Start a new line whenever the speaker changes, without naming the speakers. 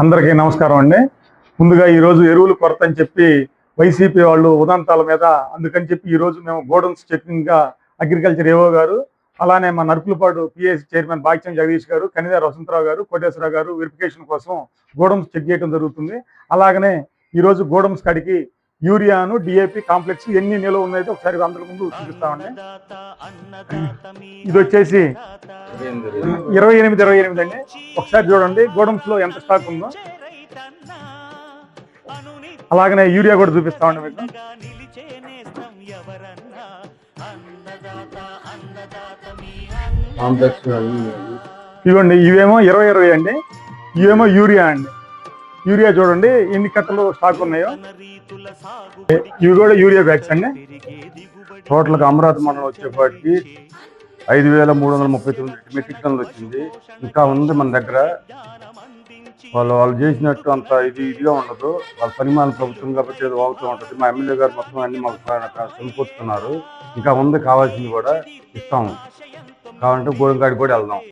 అందరికీ నమస్కారం అండి. ముందుగా ఈరోజు ఎరువులు కొరత అని చెప్పి వైసీపీ వాళ్ళు ఉదంతాల మీద అందుకని చెప్పి ఈరోజు మేము గోడౌన్స్ చెక్కింగ్గా అగ్రికల్చర్ ఏవో గారు అలానే మా నరుకులపాడు పిఎస్ చైర్మన్ భాగ్యం జగదీష్ గారు కనిదార వసంతరావు గారు కోటేశ్వరరావు గారు వెరిఫికేషన్ కోసం గోడౌన్స్ చెక్ చేయడం జరుగుతుంది. అలాగనే ఈరోజు గోడౌన్స్ కాడికి యూరియాను డిఏపి కాంప్లెక్స్ ఎన్ని నిల్వ ఉన్నాయో ఒకసారి అందరి ముందు చూపిస్తామండి. ఇది వచ్చేసి ఇరవై ఎనిమిది ఇరవై ఎనిమిది అండి. ఒకసారి చూడండి గోడౌన్స్లో ఎంత స్టాక్ ఉందో. అలాగనే యూరియా కూడా చూపిస్తామండి మీకు. ఇవ్వండి ఇవేమో ఇరవై ఇరవై అండి. ఇవేమో యూరియా అండి. యూరియా చూడండి ఎన్ని కట్టలు స్టాక్ ఉన్నాయో. ఇవి కూడా యూరియా బ్యాగ్స్ అండి.
టోటల్గా అమరావతి మండలం వచ్చేపాటికి ఐదు వేల మూడు వందల ముప్పై తొమ్మిది మెట్రిక్ టన్నులు వచ్చింది. ఇంకా ఉంది మన దగ్గర. వాళ్ళు వాళ్ళు చేసినట్టు అంత ఇది ఇదిగా ఉండదు. వాళ్ళ పరిమాణ ప్రభుత్వం కాబట్టి ఏదో అవుతూ ఉంటుంది. మా ఎమ్మెల్యే గారు మొత్తం అన్ని మాకు సమకూరుస్తున్నారు ఇంకా ఉంది కావాల్సింది కూడా ఇస్తాము. కావాలంటే గోడంగాడి కూడా వెళ్దాం.